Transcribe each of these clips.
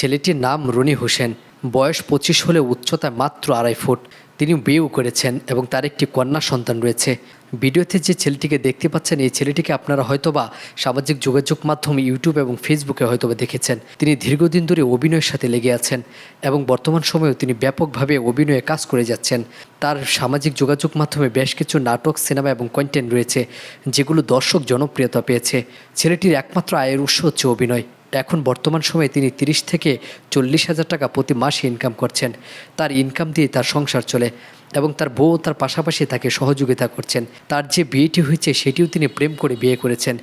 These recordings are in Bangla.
ছেলেটির নাম রনি হোসেন। বয়স পঁচিশ হলে উচ্চতা মাত্র আড়াই ফুট। তিনি বিয়েও করেছেন এবং তার একটি কন্যা সন্তান রয়েছে। ভিডিওতে যে ছেলেটিকে দেখতে পাচ্ছেন, এই ছেলেটিকে আপনারা হয়তোবা সামাজিক যোগাযোগ মাধ্যম ইউটিউব এবং ফেসবুকে হয়তোবা দেখেছেন। তিনি দীর্ঘদিন ধরে অভিনয়ের সাথে লেগে আছেন এবং বর্তমান সময়েও তিনি ব্যাপকভাবে অভিনয়ে কাজ করে যাচ্ছেন। তার সামাজিক যোগাযোগ মাধ্যমে বেশ কিছু নাটক, সিনেমা এবং কন্টেন্ট রয়েছে, যেগুলো দর্শক জনপ্রিয়তা পেয়েছে। ছেলেটির একমাত্র আয়ের উৎস হচ্ছে অভিনয়। এখন বর্তমান সময়ে তিনি তিরিশ থেকে চল্লিশ হাজার টাকা প্রতি মাসে ইনকাম করছেন। তার ইনকাম দিয়ে তার সংসার চলে এবং তার বউ তার পাশাপাশি তাকে সহযোগিতা করছেন। তার যে বিয়েটি হয়েছে সেটিও তিনি প্রেম করে বিয়ে করেছেন।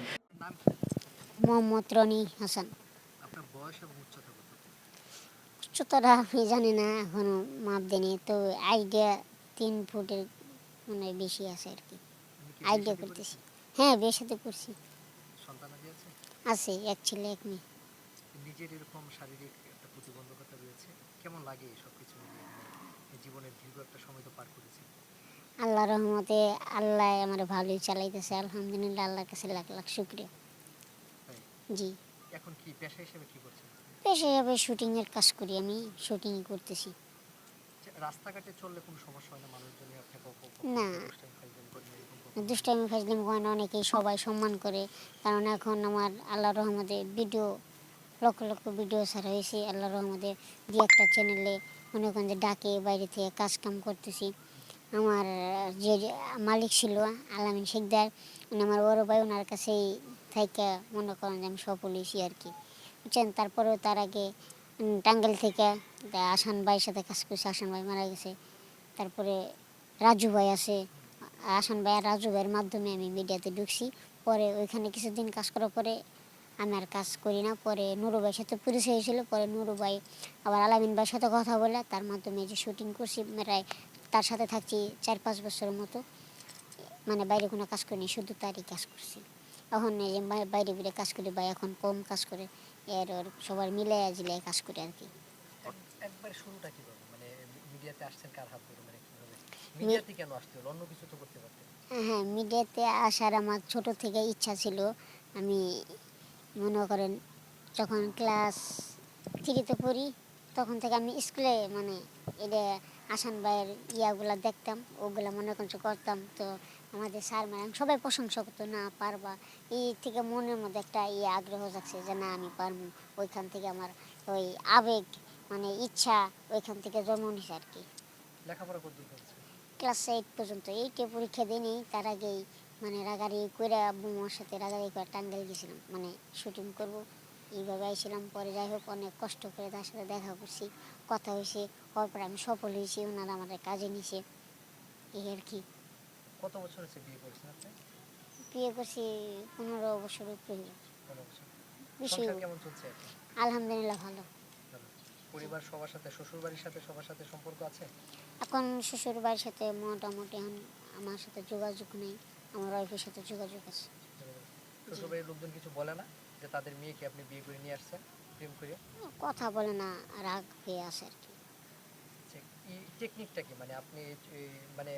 মোহাম্মদ রনি হাসান। আপনার বয়স উচ্চতা উচ্চতাটা আমি জানি না এখনও মাপ দেনি তো আইডিয়া তিন ফুটের মানে বেশি আছে আর কি। আইডিয়া করতেছি। হ্যাঁ বিয়ের সাথে করছি। আছে? আছে এক ছেলে এক মেয়ে। নিজের এরকম শারীরিক একটা প্রতিবন্ধকতা রয়েছে? কেমন লাগে সব কিছু জীবনের দীর্ঘ একটা সময় তো পার করেছি আল্লাহ রহমতে আল্লাহ আমার ভালোই চালাইতেছে আলহামদুলিল্লাহ আল্লাহর কাছে লাখ লাখ শুক্রিয়া। জি। এখন কি পেশা হিসেবে কি করছেন? পেশা হিসাবে শুটিংয়ের কাজ করি আমি শুটিং করতেছি। রাস্তাঘাটে চললে কোনো সমস্যা হয় না? মানুষজন না। দুষ্টামি ফাজলিম হয় অনেকেই সবাই সম্মান করে। কারণ এখন আমার আল্লাহ রহমতে ভিডিও লক্ষ লক্ষ ভিডিও ছাড়া হয়েছে। আল্লাহ রহমতে দিয়ে একটা চ্যানেলে মনে করেন যে ডাকে, বাইরে থেকে কাজ কাম করতেছি। আমার যে মালিক ছিল আলামিন শেখদার, উনি আমার বড় ভাই ওনার কাছেই থেকে মনে করেন যে আমি সফল হয়েছি আর কি। বুঝছেন? তারপরেও তার আগে টাঙ্গাইল থেকে আসান ভাইয়ের সাথে কাজ করছে, আসান ভাই মারা গেছে। তারপরে রাজু ভাই আছে। আসান ভাই আর রাজু ভাইয়ের মাধ্যমে আমি মিডিয়াতে ঢুকছি। পরে ওইখানে কিছুদিন কাজ করার পরে আমি আর কাজ করি না। পরে নুরু ভাইয়ের সাথে পরিচয় হয়েছিল। পরে নুরু ভাই আবার আলামিন ভাইয়ের সাথে কথা বলে। তার মাধ্যমে যে শুটিং করছি প্রায় তার সাথে থাকছি চার পাঁচ বছরের মতো। মানে বাইরে কোনো কাজ করিনি শুধু তারই কাজ করছি। এখন এই যে বাইরে বাইরে কাজ করি বা এখন কম কাজ করে। এর ওর সবার মিলে জিলে কাজ করি আর কি। একবার শুরুটা কীভাবে? মানে মিডিয়াতে আসছেন কার হাত ধরে? মানে কীভাবে? মিডিয়াতে কেন আসতে হলো? অন্য কিছু তো করতে পারতেন। হ্যাঁ মিডিয়াতে আসার আমার ছোট থেকে ইচ্ছা ছিল। আমি মনে করেন যখন ক্লাস থ্রিতে পড়ি তখন থেকে আমি স্কুলে মানে এটা আসান ভাইয়ের ইয়াগুলা দেখতাম ওগুলা মনে করেন করতাম। তো আমাদের স্যার ম্যাডাম সবাই প্রশংসা করতো না পারবা। এই থেকে মনের মধ্যে একটা ইয়ে আগ্রহ যাচ্ছে যে না আমি পারব। ওইখান থেকে আমার ওই আবেগ মানে ইচ্ছা ওইখান থেকে জন্ম নিছে আর কি। লেখাপড়া ক্লাস এইট পর্যন্ত এইটে পরীক্ষা দিইনি তার আগেই মানে রাগারি করে আব্বু মার সাথে রাগারি করে টাঙ্গাইল গেছিলাম। মানে শুটিং করব এইভাবে আইছিলাম। পরে যাই হোক অনেক কষ্ট করে তার সাথে দেখা করছি কথা হয়েছে হওয়ার পরে আমি সফল হয়েছি ওনারা আমাদের কাজে নিছে এই আর কি। কত বছর হচ্ছে বিয়ে করছেন আপনি? বিয়ে করছি পনেরো বছর উপরে বেশি কেমন চলছে এখন? আলহামদুলিল্লাহ ভালো। পরিবার সবার সাথে শ্বশুর বাড়ির সাথে সবার সাথে সম্পর্ক আছে? এখন শ্বশুর বাড়ির সাথে মোটামুটি এখন আমার সাথে যোগাযোগ নেই। আমার ওয়াইফের সাথে যোগাযোগ আছে। শ্বশুর বাড়ির লোকজন কিছু বলে না যে তাদের মেয়েকে আপনি বিয়ে করে নিয়ে আসছেন প্রেম করে? কথা বলে না রাগ হয়ে আসে আর কি। টেকনিকটা কি? মানে আপনি মানে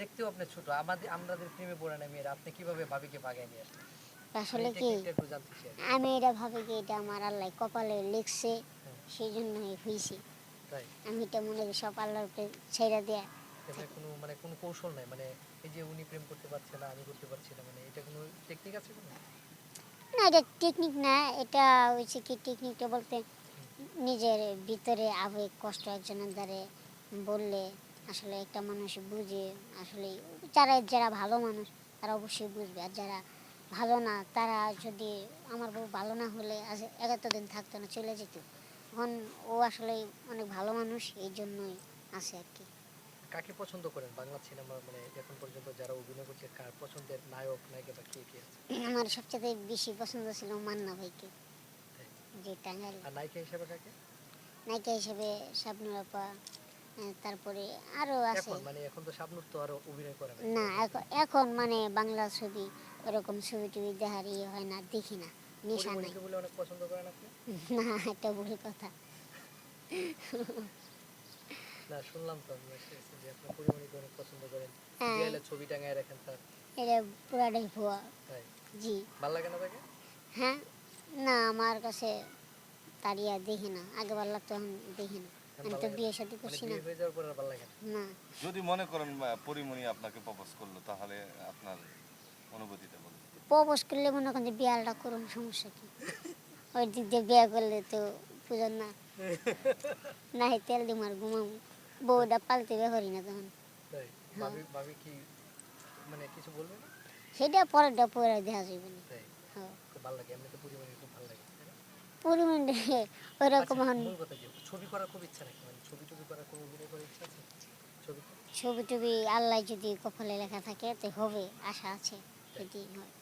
দেখতেও আপনি ছোট আমাদের আমাদের প্রেমে পড়ে না মেয়েরা আপনি কীভাবে ভাবিকে বাগায় নিয়ে আসলেন? আসলে কি আমি এটা ভাবি কি এটা আমার আল্লাহ কপালে লিখছে সেই জন্যই হয়েছি আমি এটা মনে করি সব আল্লাহর ছেড়ে দেয়া। এখানে কোনো মানে কোনো কৌশল নাই মানে এই যে উনি প্রেম করতে পারছে না, আমি করতে পারছি না মানে এটা কোনো টেকনিক আছে কোনো? না, এটা টেকনিক না, এটা হয়েছে কি টেকনিকটা বলতে নিজের ভিতরে আবেগ, কষ্ট একজনের দ্বারে বললে আসলে একটা মানুষ বুঝে, আসলে যারা যারা ভালো মানুষ, তারা অবশ্যই বুঝবে। আর যারা ভালো না, তারা যদি আমার বউ ভালো না হলে আজ দিন থাকতো না, চলে যেত। এখন ও আসলে অনেক ভালো মানুষ, এই জন্যই আছে আর কি। কাকে পছন্দ করেন? বাংলা সিনেমা মানে এখন পর্যন্ত যারা অভিনয় করছে কার পছন্দের নায়ক নায়িকা বা কে কে আছে? আমার সবচেয়ে বেশি পছন্দ ছিল মান্না ভাইকে। যে টাঙ্গাইল। আর নায়িকা হিসেবে কাকে? নায়িকা হিসেবে শাবনুর আপা তারপরে আরও আছে। এখন মানে এখন তো শাবনুর তো আরও অভিনয় করে না এখন এখন মানে বাংলা ছবি ওরকম ছবি টবি দেখার ইয়ে হয় না দেখি না নেশা নাই। বলে অনেক পছন্দ করেন আপনি? না এটা ভুল কথা। না শুনলাম তো আমি যে আপনি পরিমণিকে অনেক পছন্দ করেন? হ্যাঁ। দেয়ালে ছবি টাঙায় রাখেন তার। এটা পুরাটাই ভুয়া। তাই? জি। ভালো লাগে না তাকে? হ্যাঁ? না আমার কাছে তার ইয়া দেখি না। আগে ভালো লাগতো এখন দেখি না। আমি তো বিয়ে শাদি করছি না। হয়ে যাওয়ার পর আর ভালো লাগে না? যদি মনে করেন পরিমণি আপনাকে প্রপোজ করল তাহলে আপনার অনুভূতিটা বলুন। প্রপোজ করলে মনে করেন যে বিয়ালটা করুন সমস্যা কি? ওই দিক দিয়ে বিয়া করলে তো বুঝেন না। না তেল দিম আর ঘুমাম বউটা পালতে ব্যাপারই না তখন। মানে সেটা পরেরটা পরে দেখা যাবে। না? হ্যাঁ? পরিমাণ ওই রকম আচ্ছা, এখন মূল কথা কি? ছবি করার খুব ইচ্ছা নাকি? মানে ছবি টবি করার কোনো অভিনয় করার ইচ্ছা আছে? ছবি? ছবি টবি আল্লাহ যদি কপালে লেখা থাকে তো হবে আশা আছে যদি হয়।